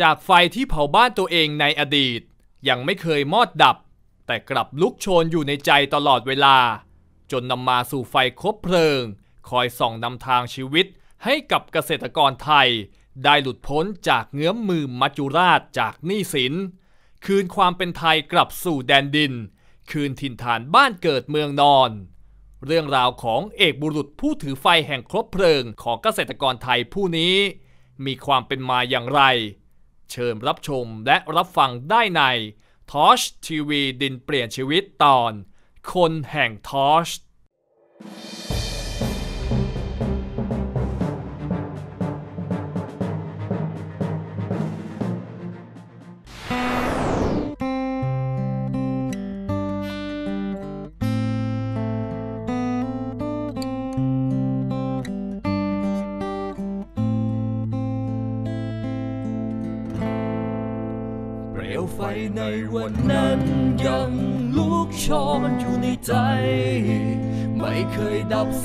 จากไฟที่เผาบ้านตัวเองในอดีต ยังไม่เคยมอดดับ แต่กลับลุกโชนอยู่ในใจตลอดเวลา จนนำมาสู่ไฟคบเพลิง คอยส่องนำทางชีวิตให้กับเกษตรกรไทย ได้หลุดพ้นจากเงื้อมมือมัจจุราชจากหนี้สิน คืนความเป็นไทยกลับสู่แดนดิน คืนถิ่นฐานบ้านเกิดเมืองนอน เรื่องราวของเอกบุรุษผู้ถือไฟแห่งครบเพลิงของเกษตรกรไทยผู้นี้ มีความเป็นมาอย่างไร เชิญรับชมและรับฟังได้ในทอชทีวีดินเปลี่ยนชีวิตตอน คนแห่งทอช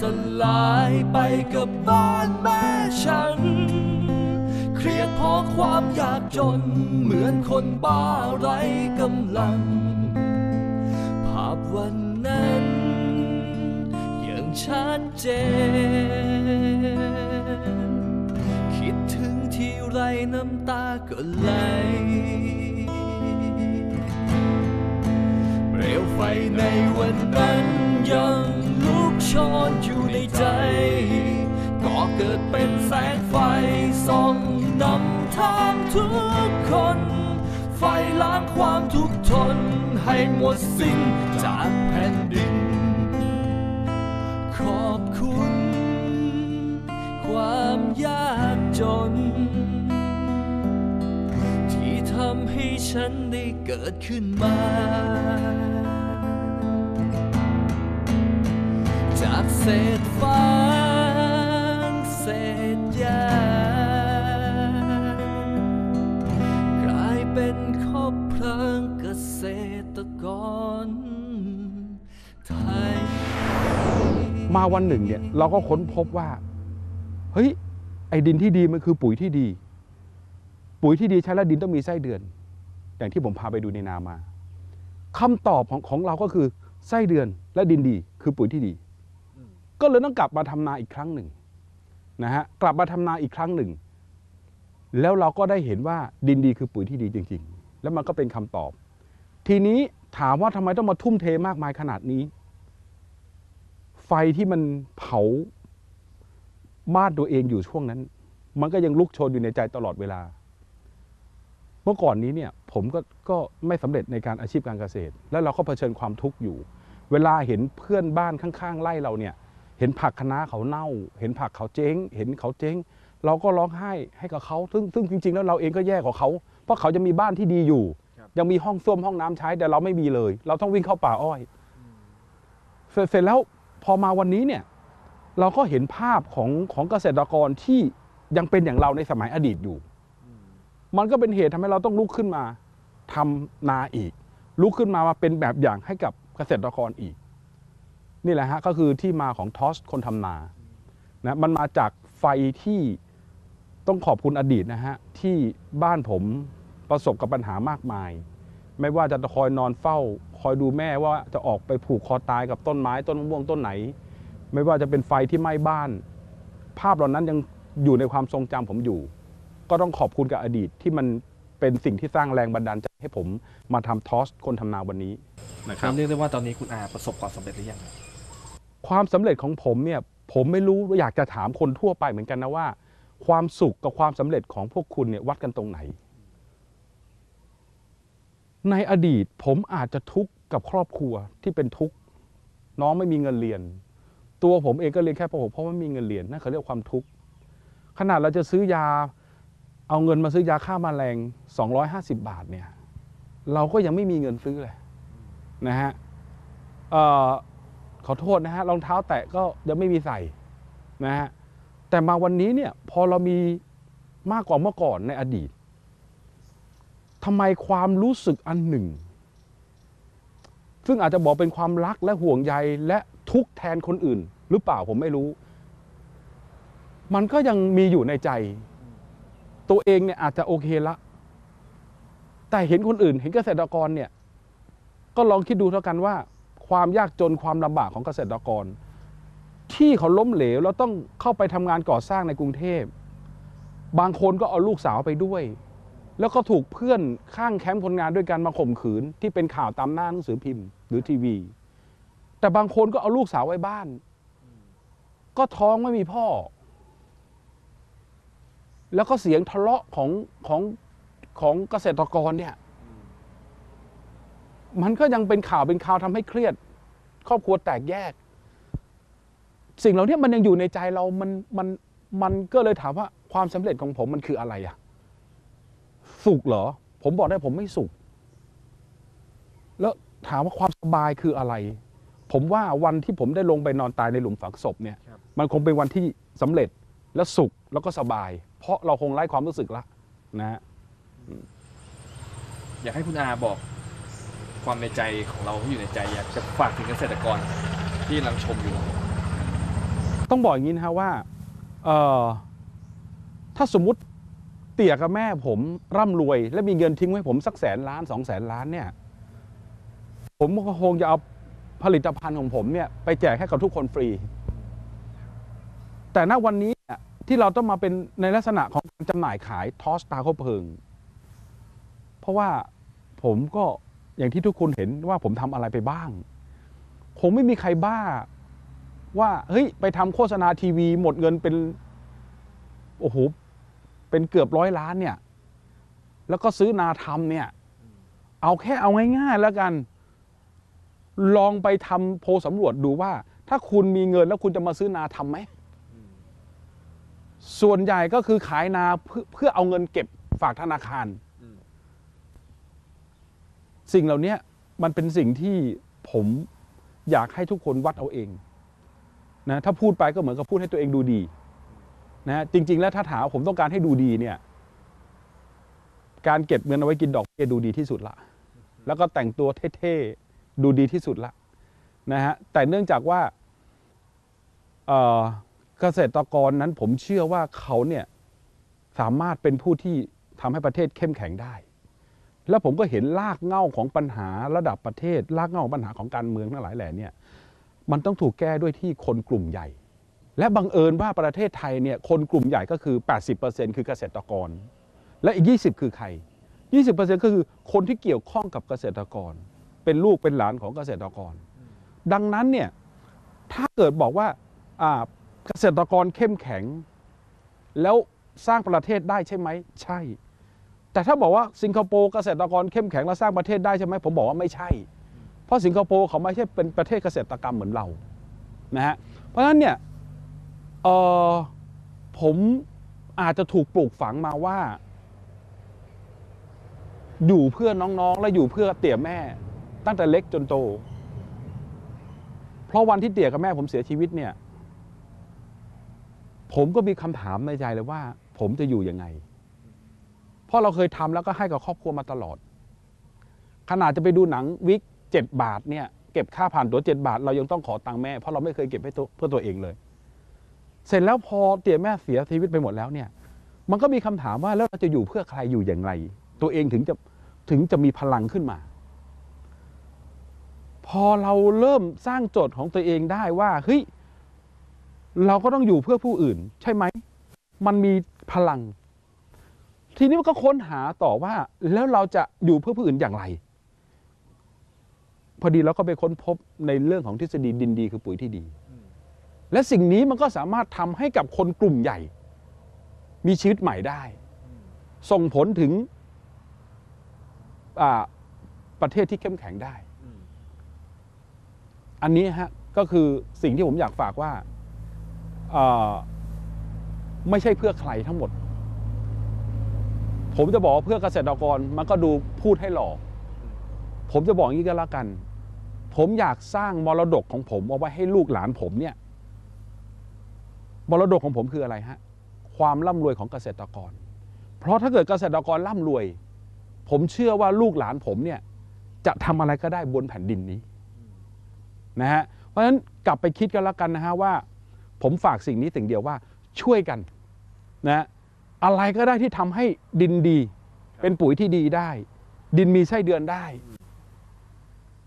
สลายไปกับบ้านแม่ฉัน เครียดเพราะความยากจน เหมือนคนบ้าไร้กำลัง ภาพวันนั้นยังชัดเจน คิดถึงที่ไรน้ำตาก็ไหลเปลวไฟในวันนั้นยัง ลุกโชนอยู่ในใจก็เกิดเป็นแสงไฟส่องนำทางทุกคน ไฟล้างความทุกข์ทนให้หมดสิ้นจากแผ่นดิน ขอบคุณ ความยากจน ที่ทำให้ฉันได้เกิดขึ้นมา จากเศษฟางเศษยากลายเป็นคบเพลิงเกษตรกรไทย มาวันหนึ่งเนี่ยเราก็ค้นพบว่า เฮ้ย ไอ้ดินที่ดีมันคือปุ๋ยที่ดี ปุ๋ยที่ดีใช้แล้วดินต้องมีไส้เดือน อย่างที่ผมพาไปดูในนามาคำตอบของของเราก็คือไส้เดือนและดินดีคือปุ๋ยที่ดี ก็เลยต้องกลับมาทำนาอีกครั้งหนึ่งนะฮะกลับมาทำนาอีกครั้งหนึ่ง แล้วเราก็ได้เห็นว่าดินดีคือปุ๋ยที่ดีจริง ๆ แล้วมันก็เป็นคำตอบ ทีนี้ถามว่าทำไมต้องมาทุ่มเทมากมายขนาดนี้ ไฟที่มันเผาบ้านตัวเองอยู่ช่วงนั้น มันก็ยังลุกโชนอยู่ในใจตลอดเวลา เมื่อก่อนนี้เนี่ยผมก็ก็ไม่สำเร็จในการอาชีพการเกษตร แล้วเราก็เผชิญความทุกข์อยู่ เวลาเห็นเพื่อนบ้านข้าง ๆไร่เราเนี่ย เห็นผักคะน้าเขาเน่า เห็นผักเขาเจ๊ง เห็นเขาเจ๊ง เราก็ร้องไห้ให้กับเขาซึ่งซึ่งจริง ๆ แล้วเราเองก็แย่กว่าเขา เพราะเขาจะมีบ้านที่ดีอยู่ ยังมีห้องส้วมห้องน้ำใช้แต่เราไม่มีเลย เราต้องวิ่งเข้าป่าอ้อยเสร็จเสร็จแล้วพอมาวันนี้เนี่ย เราก็เห็นภาพของของเกษตรกรที่ยังเป็นอย่างเราในสมัยอดีตอยู่ มันก็เป็นเหตุทำให้เราต้องลุกขึ้นมาทำนาอีก ลุกขึ้นมามาเป็นแบบอย่างให้กับเกษตรกรอีก นี่แหละฮะก็คือที่มาของทอสคนทำนานะมันมาจากไฟที่ต้องขอบคุณอดีตนะฮะที่บ้านผมประสบกับปัญหามากมาย ไม่ว่าจะคอยนอนเฝ้า คอยดูแม่ว่าจะออกไปผูกคอตายกับต้นไม้ต้นมะม่วงต้นไหน ไม่ว่าจะเป็นไฟที่ไหม้บ้าน ภาพเหล่านั้นยังอยู่ในความทรงจำผมอยู่ ก็ต้องขอบคุณกับอดีตที่มัน เป็นสิ่งที่สร้างแรงบันดาลใจให้ผมมาทำทอสคนทำนาวันนี้นะครับเรียกได้ว่าตอนนี้คุณอาประสบความสำเร็จหรือยังความสำเร็จของผมเนี่ยผมไม่รู้อยากจะถามคนทั่วไปเหมือนกันนะว่า ความสุขกับความสำเร็จของพวกคุณเนี่ยวัดกันตรงไหน ในอดีตผมอาจจะทุกข์กับครอบครัวที่เป็นทุกข์น้องไม่มีเงินเรียน ตัวผมเองก็เรียนแค่ป .6 เพราะว่าไม่มีเงินเรียนนั่นเขาเรียกความทุกข์ขนาดเราจะซื้อยา เอาเงินมาซื้อยาฆ่ามาแมลง 250 บาทเนี่ยเราก็ยังไม่มีเงินซื้อเลยนะฮะออขอโทษนะฮะรองเท้าแตะก็ยังไม่มีใส่นะฮะแต่มาวันนี้เนี่ยพอเรามีมากกว่าเมื่อก่อนในอดีตทำไมความรู้สึกอันหนึ่ง ซึ่งอาจจะบอกเป็นความรักและห่วงใยและทุกแทนคนอื่น หรือเปล่าผมไม่รู้ มันก็ยังมีอยู่ในใจ ตัวเองเนี่ยอาจจะโอเคละ แต่เห็นคนอื่น เห็นเกษตรกรเนี่ย ก็ลองคิดดูเท่ากันว่า ความยากจนความลำบากของเกษตรกร ที่เขาล้มเหลวแล้วต้องเข้าไปทำงานก่อสร้างในกรุงเทพ บางคนก็เอาลูกสาวไปด้วย แล้วก็ถูกเพื่อนข้างแคมป์คนงานด้วยกันมาข่มขืน ที่เป็นข่าวตามหน้าหนังสือพิมพ์ หรือทีวี แต่บางคนก็เอาลูกสาวไว้บ้าน ก็ท้องไม่มีพ่อ แล้วก็เสียงทะเลาะของของของเกษตรกรเนี่ย มันก็ยังเป็นข่าวเป็นข่าวทำให้เครียด ครอบครัวแตกแยก สิ่งเหล่านี้มันยังอยู่ในใจเรามันมันมันก็เลยถามว่าความสำเร็จของผมมันคืออะไรอะสุขเหรอ ผมบอกได้ผมไม่สุข แล้วถามว่าความสบายคืออะไร ผมว่าวันที่ผมได้ลงไปนอนตายในหลุมฝังศพเนี่ยครับมันคงเป็นวันที่สำเร็จและสุขแล้วก็สบาย เพราะเราคงไร้ความรู้สึกละนะฮะอยากให้คุณอาบอกความในใจของเราที่อยู่ในใจอยากจะฝากถึงเกษตรกรที่กำลังชมอยู่ ต้องบอกอย่างนี้นะฮะว่าเอ่อถ้าสมมุติเตี่ยกับแม่ผมร่ำรวย และมีเงินทิ้งไว้ผมสักแสนล้านสองแสนล้านเนี่ย ผมก็คงจะเอาผลิตภัณฑ์ของผมเนี่ยไปแจกให้กับทุกคนฟรี แต่ณวันนี้เนี่ย ที่เราต้องมาเป็นในลักษณะของการจำหน่ายขายทอสตาเขาเพลิง เพราะว่าผมก็อย่างที่ทุกคนเห็นว่าผมทำอะไรไปบ้าง คงไม่มีใครบ้าว่าเฮ้ยไปทำโฆษณาทีวีหมดเงินเป็นโอ้โหเป็นเกือบร้อยล้านเนี่ย แล้วก็ซื้อนาทำเนี่ย เอาแค่เอาง่ายๆแล้วกัน ลองไปทำโพสำรวจดูว่า ถ้าคุณมีเงินแล้วคุณจะมาซื้อนาทำไหม ส่วนใหญ่ก็คือขายนาเพื่อเพื่อเอาเงินเก็บฝากธนาคาร อืม สิ่งเหล่านี้มันเป็นสิ่งที่ผมอยากให้ทุกคนวัดเอาเองนะถ้าพูดไปก็เหมือนกับพูดให้ตัวเองดูดีนะจริง ๆ แล้วถ้าถามว่าผมต้องการให้ดูดีเนี่ย การเก็บเงินเอาไว้กินดอกเบี้ยดูดีที่สุดละ แล้วก็แต่งตัวเท่ๆดูดีที่สุดละนะฮะแต่เนื่องจากว่าเอ่อ เกษตรกรนั้นผมเชื่อว่าเขาเนี่ยสามารถเป็นผู้ที่ทำให้ประเทศเข้มแข็งได้ แล้วผมก็เห็นรากเหง้าของปัญหาระดับประเทศรากเหง้าของปัญหาของการเมืองทั้งหลายแหล่เนี่ยมันต้องถูกแก้ด้วยที่คนกลุ่มใหญ่ และบังเอิญว่าประเทศไทยเนี่ยคนกลุ่มใหญ่ก็คือ 80%คือเกษตรกร และอีก 20 คือใคร 20%ก็คือคนที่เกี่ยวข้องกับเกษตรกร เป็นลูกเป็นหลานของเกษตรกร ดังนั้นเนี่ยถ้าเกิดบอกว่าอ่า เกษตรกรเข้มแข็ง แล้วสร้างประเทศได้ใช่ไหมใช่ แต่ถ้าบอกว่าสิงคโปร์เกษตรกรเข้มแข็งและสร้างประเทศได้ใช่ไหมผมบอกว่าไม่ใช่ เพราะสิงคโปร์เขาไม่ใช่เป็นประเทศเกษตรกรรมเหมือนเรานะฮะเพราะฉะนั้นเนี่ยเออผมอาจจะถูกปลูกฝังมาว่า อยู่เพื่อน้องๆ และอยู่เพื่อเตี่ยแม่ ตั้งแต่เล็กจนโต เพราะวันที่เตี่ยกับแม่ผมเสียชีวิตเนี่ย ผมก็มีคำถามในใจเลยว่า ผมจะอยู่ยังไง เพราะเราเคยทำแล้วก็ให้กับครอบครัวมาตลอด ขนาดจะไปดูหนังวิกเจ็ดบาทเนี่ยเก็บค่าผ่านตัวเจ็ดบาท เรายังต้องขอตังค์แม่เพราะเราไม่เคยเก็บให้เพื่อตัวเองเลย เสร็จแล้วพอเตี่ยแม่เสียชีวิตไปหมดแล้วเนี่ย มันก็มีคำถามว่าแล้วเราจะอยู่เพื่อใครอยู่อย่างไร ตัวเองถึงจะถึงจะมีพลังขึ้นมา พอเราเริ่มสร้างโจทย์ของตัวเองได้ว่าเฮ้ย เราก็ต้องอยู่เพื่อผู้อื่น ใช่ไหม มันมีพลัง ทีนี้มันก็ค้นหาต่อว่า แล้วเราจะอยู่เพื่อผู้อื่นอย่างไร พอดีเราก็ไปค้นพบในเรื่องของทฤษฎีดินดีคือปุ๋ยที่ดี และสิ่งนี้มันก็สามารถทำให้กับคนกลุ่มใหญ่ มีชีวิตใหม่ได้ ส่งผลถึงประเทศที่เข้มแข็งได้ อันนี้ฮะก็คือสิ่งที่ผมอยากฝากว่า ไม่ใช่เพื่อใครทั้งหมด ผมจะบอกเพื่อเกษตรกรมันก็ดูพูดให้หล่อผมจะบอกอย่างนี้ก็แล้วกัน ผมอยากสร้างมรดกของผมเอาไว้ให้ลูกหลานผมเนี่ยมรดกของผมคืออะไรฮะ ความร่ำรวยของเกษตรกร เพราะถ้าเกิดเกษตรกรร่ำรวย ผมเชื่อว่าลูกหลานผมเนี่ยจะทำอะไรก็ได้บนแผ่นดินนี้นะฮะเพราะฉะนั้นกลับไปคิดกันแล้วกันนะฮะว่า ผมฝากสิ่งนี้สิ่งเดียวว่าช่วยกันนะอะไรก็ได้ที่ทำให้ดินดี เป็นปุ๋ยที่ดีได้ ดินมีไส้เดือนได้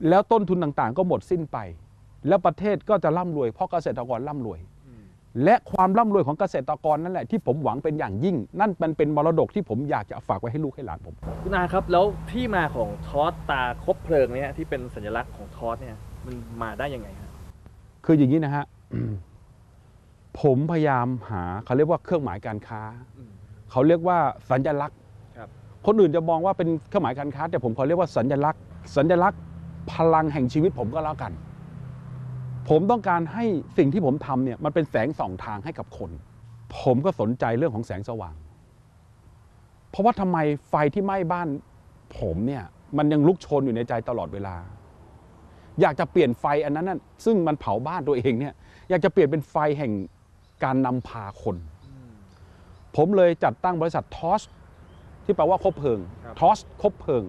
แล้วต้นทุนต่างๆ ก็หมดสิ้นไป แล้วประเทศก็จะร่ำรวยเพราะเกษตรกรร่ำรวย และความร่ำรวยของเกษตรกรนั่นแหละที่ผมหวังเป็นอย่างยิ่ง นั่นมันเป็นมรดกที่ผมอยากจะฝากไว้ให้ลูกให้หลานผมคุณอาครับ แล้วที่มาของทอสตาคบเพลิงเนี่ยที่เป็นสัญลักษณ์ของทอสเนี่ยมันมาได้ยังไงครับคืออย่างนี้นะฮะ ผมพยายามหาเขาเรียกว่าเครื่องหมายการค้า เขาเรียกว่าสัญลักษณ์ครับคนอื่นจะมองว่าเป็นเครื่องหมายการค้า แต่ผมขอเรียกว่าสัญลักษณ์ สัญลักษณ์พลังแห่งชีวิตผมก็แล้วกัน ผมต้องการให้สิ่งที่ผมทำเนี่ยมันเป็นแสงส่องทางให้กับคน ผมก็สนใจเรื่องของแสงสว่าง เพราะว่าทำไมไฟที่ไหม้บ้าน ผมเนี่ยมันยังลุกโชนอยู่ในใจตลอดเวลา อยากจะเปลี่ยนไฟอันนั้นน่ะซึ่งมันเผาบ้านตัวเองเนี่ยอยากจะเปลี่ยนเป็นไฟแห่ง การนำพาคน ผมเลยจัดตั้งบริษัททอสที่แปลว่าคบเพลิงครับทอสคบเพลิง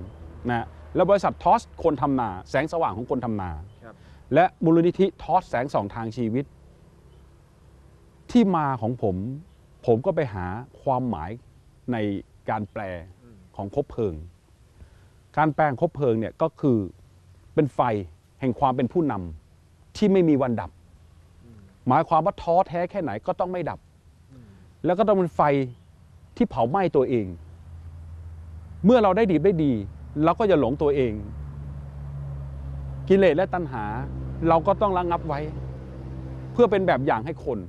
นะแล้วบริษัททอสคนทำนา แสงสว่างของคนทำนาครับและมูลนิธิทอสแสงส่องทางชีวิต ที่มาของผม ผมก็ไปหาความหมายในการแปลของคบเพลิง การแปลงคบเพลิงเนี่ยก็คือเป็นไฟแห่งความเป็นผู้นำที่ไม่มีวันดับ หมายความว่าท้อแท้แค่ไหนก็ต้องไม่ดับ แล้วก็ต้องเป็นไฟที่เผาไหม้ตัวเอง เมื่อเราได้ดีได้ดีเราก็จะหลงตัวเอง กิเลสและตัณหา เราก็ต้องระงับไว้ เพื่อเป็นแบบอย่างให้คน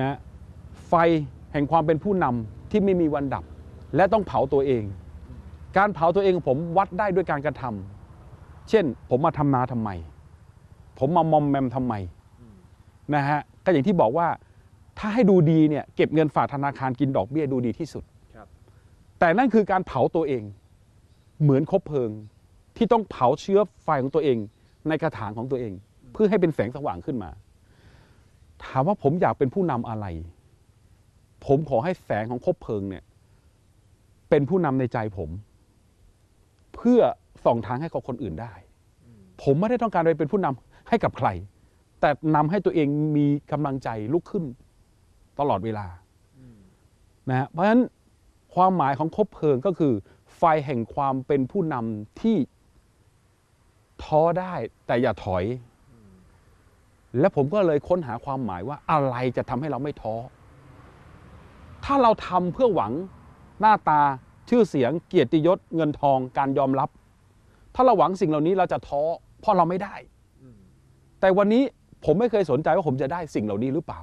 นะไฟแห่งความเป็นผู้นำที่ไม่มีวันดับ และต้องเผาตัวเอง การเผาตัวเองของผมวัดได้ด้วยการกระทำเช่น ผมมาทำนาทำไม ผมมามอมแมมทำไม นะฮะก็อย่างที่บอกว่าถ้าให้ดูดีเนี่ยเก็บเงินฝากธนาคารกินดอกเบี้ยดูดีที่สุด ครับ แต่นั่นคือการเผาตัวเอง เหมือนคบเพลิง ที่ต้องเผาเชื้อไฟของตัวเอง ในกระถางของตัวเอง เพื่อให้เป็นแสงสว่างขึ้นมา ถามว่าผมอยากเป็นผู้นำอะไร ผมขอให้แสงของคบเพลิงเนี่ย เป็นผู้นำในใจผม เพื่อส่องทางให้กับคนอื่นได้ ผมไม่ได้ต้องการไปเป็นผู้นำให้กับใคร แต่นำให้ตัวเองมีกำลังใจลุกขึ้น ตลอดเวลานะฮะเพราะฉะนั้นความหมายของคบเพลิงก็คือ ไฟแห่งความเป็นผู้นำที่ท้อได้แต่อย่าถอย และผมก็เลยค้นหาความหมายว่าอะไรจะทำให้เราไม่ท้อ ถ้าเราทำเพื่อหวังหน้าตาชื่อเสียงเกียรติยศเงินทองการยอมรับ ถ้าเราหวังสิ่งเหล่านี้เราจะท้อเพราะเราไม่ได้ แต่วันนี้ ผมไม่เคยสนใจว่าผมจะได้สิ่งเหล่านี้หรือเปล่า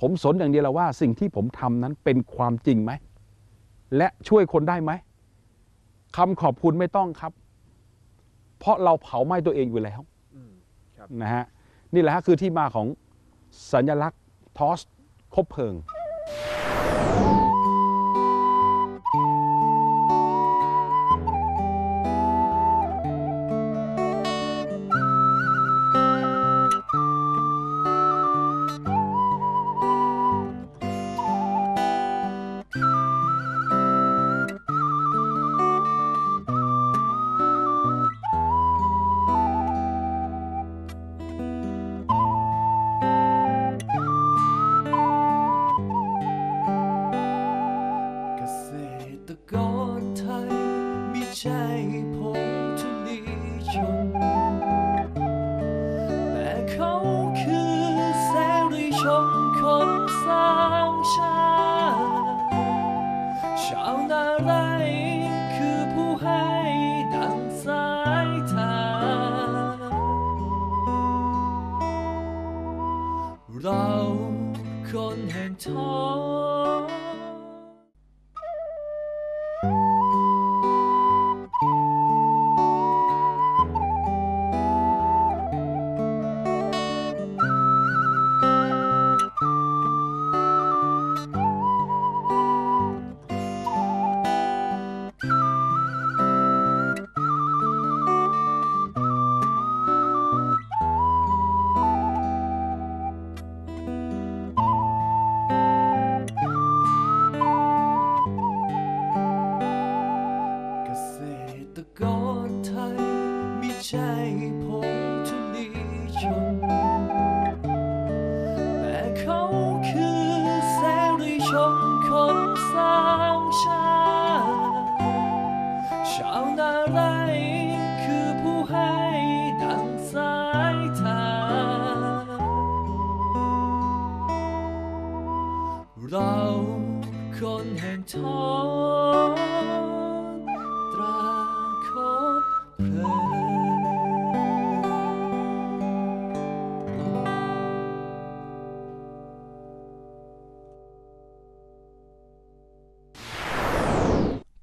ผมสนอย่างเดียวแล้วว่าสิ่งที่ผมทำนั้นเป็นความจริงไหม และช่วยคนได้ไหมคำขอบคุณไม่ต้องครับ เพราะเราเผาไหม้ตัวเองอยู่แล้วครับนะฮะนี่แหละฮะคือที่มาของสัญลักษณ์ทอสคบเพลิง เขาคือแสงรีชนคนสร้างชาติชาวนาไร่คือผู้ให้ดังสายทานเราคนแห่งท้อง 上哪儿来？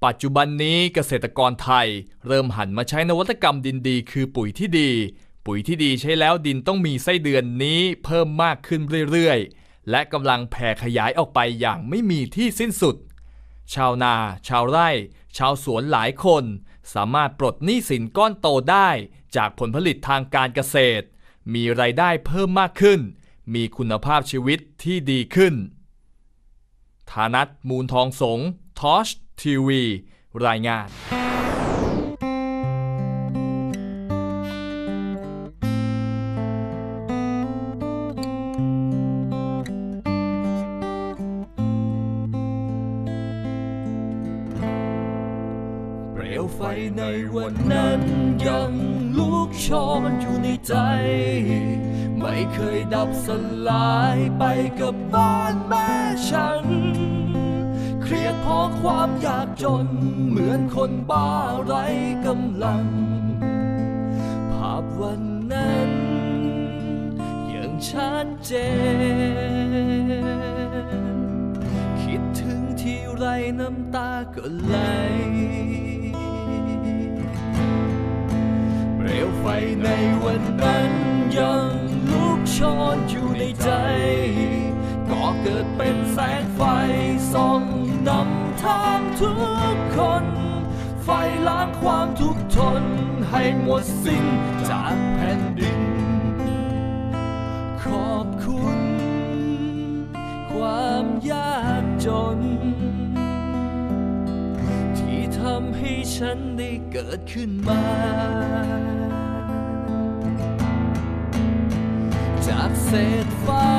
ปัจจุบันนี้เกษตรกรไทย เริ่มหันมาใช้นวัตกรรมดินดี คือปุ๋ยที่ดี ปุ๋ยที่ดีใช้แล้วดินต้องมีไส้เดือนนี้เพิ่มมากขึ้นเรื่อยๆ และกำลังแผ่ขยายออกไปอย่างไม่มีที่สิ้นสุด ชาวนา ชาวไร่ ชาวสวนหลายคน สามารถปลดหนี้สินก้อนโตได้ จากผลผลิตทางการเกษตร มีรายได้เพิ่มมากขึ้น มีคุณภาพชีวิตที่ดีขึ้นธานัทมูลทองสง ทอชทีวี รายงาน เปลวไฟในวันนั้นยังลุกโชนอยู่ในใจ ไม่เคยดับสลายไปกับบ้านแม่ฉัน เครียดเพราะความยากจน เหมือนคนบ้าไร้กำลัง ภาพวันนั้นยังชัดเจน คิดถึงที่ไรน้ำตาก็ไหลเปลวไฟในวันนั้นยังลุกโชนอยู่ในใจก็เกิดเป็นแสงไฟส่อง นำทางทุกคน ไฟล้างความทุกข์ทนให้หมดสิ้นจากแผ่นดิน ขอบคุณ ความยากจน ที่ทำให้ฉันได้เกิดขึ้นมา จากเศษฟา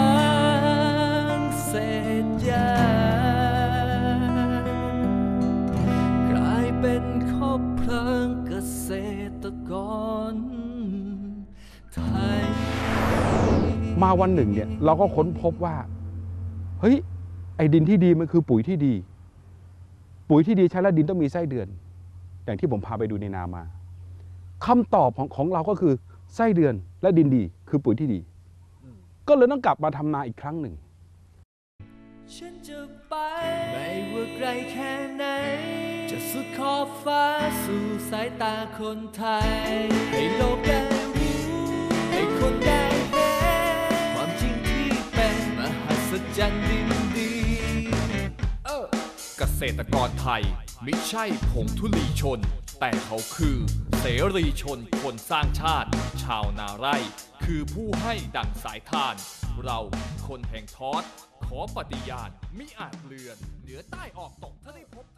มาวันหนึ่งเนี่ยเราก็ค้นพบว่า เฮ้ย ไอ้ดินที่ดีมันคือปุ๋ยที่ดี ปุ๋ยที่ดีใช้แล้วดินต้องมีไส้เดือน อย่างที่ผมพาไปดูในนามาคำตอบของของเราก็คือไส้เดือนและดินดีคือปุ๋ยที่ดี ก็เลยต้องกลับมาทำนาอีกครั้งหนึ่งฉันจะไปไม่ว่าไกลแค่ไหน จะสุดขอบฟ้าสู่สายตาคนไทย ให้โลกได้รู้ให้คน จันดินดีเกษตรกรไทยมิใช่ผงทุลีชน แต่เขาคือ เสรีชนคนสร้างชาติ ชาวนาไร่ คือผู้ให้ดั่งสายทาน เราคนแห่งทอด ขอปฏิญาณมิอาจเลือน เหนือใต้ออกตกถ้าได้พบ